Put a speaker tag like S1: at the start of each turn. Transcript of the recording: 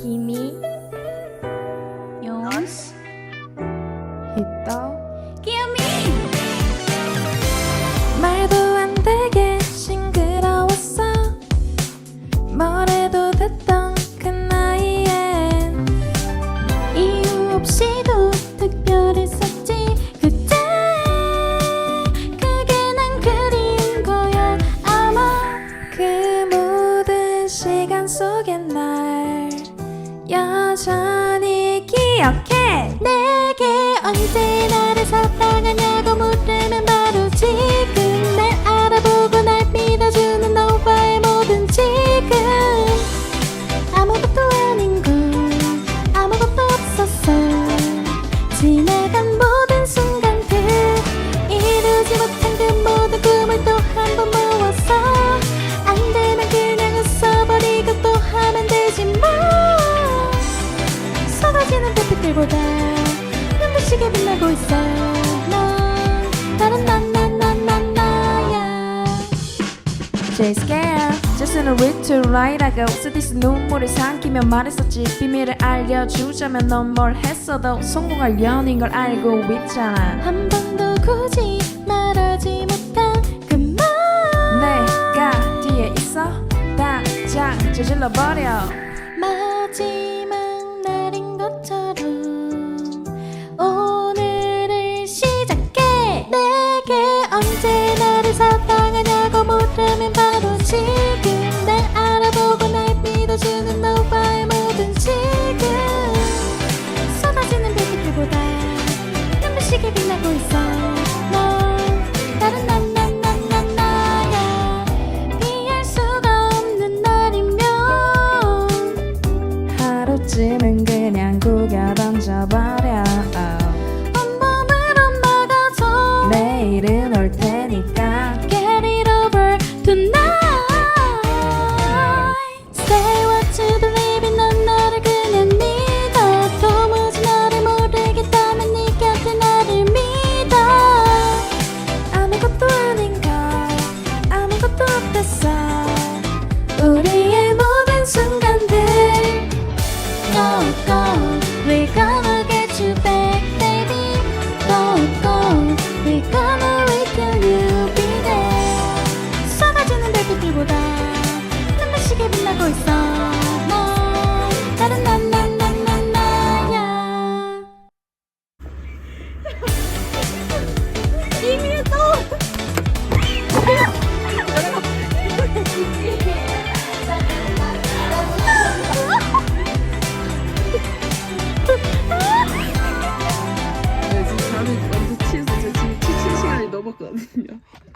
S1: Kimi, Jones,
S2: 말도 안 되게 싱그러웠어. 뭐래도 됐던 그 나이엔
S1: 이유 없이도 특별했었지. 그때 그게 난 그린 거야 아마
S2: 그 모든 시간 속엔 날. 여전히 기억해.
S1: 내게 언제 나를 사랑하냐 나야.
S2: J scare write하고 쓰디스 눈물을 삼키며 말했었지. 비밀을 알려주자면 넌 뭘 했어도 성공할 연인 걸 알고 있잖아.
S1: 한 번도 굳이 말하지 못한 그말
S2: 내가 뒤에 있어. 당장 저질러버려.
S1: 마지막 날인 것처럼 하
S3: 盒子里面